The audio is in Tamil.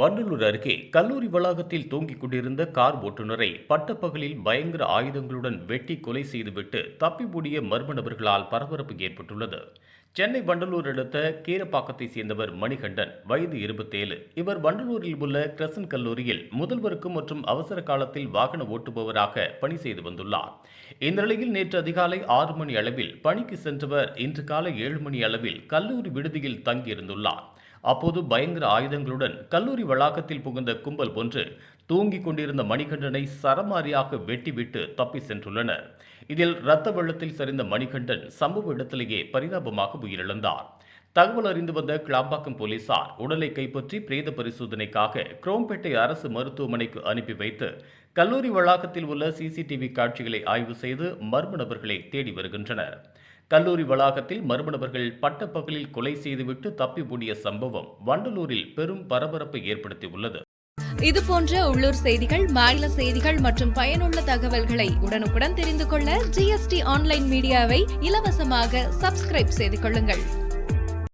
வண்டலூர் அருகே கல்லூரி வளாகத்தில் தூங்கிக் கொண்டிருந்த கார் ஓட்டுநரை பட்டப்பகலில் பயங்கர ஆயுதங்களுடன் வெட்டி கொலை செய்துவிட்டு தப்பிப்பூடிய மர்ம நபர்களால் பரபரப்பு ஏற்பட்டுள்ளது. சென்னை வண்டலூர் அடுத்த கீரப்பாக்கத்தை சேர்ந்தவர் மணிகண்டன் வயது இருபத்தேழு. இவர் வண்டலூரில் உள்ள கிரசன் கல்லூரியில் முதல்வருக்கு மற்றும் அவசர காலத்தில் வாகன ஓட்டுபவராக பணி செய்து வந்துள்ளார். இந்த நிலையில் நேற்று அதிகாலை ஆறு மணி அளவில் பணிக்கு சென்றவர் இன்று காலை ஏழு மணி அளவில் கல்லூரி விடுதியில் தங்கியிருந்துள்ளார். அப்போது பயங்கர ஆயுதங்களுடன் கல்லூரி வளாகத்தில் புகுந்த கும்பல் ஒன்று தூங்கிக் கொண்டிருந்த மணிகண்டனை சரமாரியாக வெட்டிவிட்டு தப்பி சென்றுள்ளனர். இதில் இரத்த வெள்ளத்தில் சரிந்த மணிகண்டன் சம்பவ இடத்திலேயே பரிதாபமாக உயிரிழந்தார். தகவல் அறிந்து வந்த கிளாம்பாக்கம் போலீசார் உடலை கைப்பற்றி பிரேத பரிசோதனைக்காக குரோம்பேட்டை அரசு மருத்துவமனைக்கு அனுப்பி வைத்து கல்லூரி வளாகத்தில் உள்ள சிசிடிவி காட்சிகளை ஆய்வு செய்து மர்ம நபர்களை தேடி வருகின்றனர். கல்லூரி வளாகத்தில் மர்ம நபர்கள் பட்டப்பகலில் கொலை செய்துவிட்டு தப்பி ஓடிய சம்பவம் வண்டலூரில் பெரும் பரபரப்பை ஏற்படுத்தியுள்ளது. இது போன்ற உள்ளூர் செய்திகள் மாநில செய்திகள் மற்றும் பயனுள்ள தகவல்களை உடனுக்குடன் தெரிந்து கொள்ள ஜிஎஸ்டி ஆன்லைன் மீடியாவை இலவசமாக சப்ஸ்கிரைப் செய்து கொள்ளுங்கள்.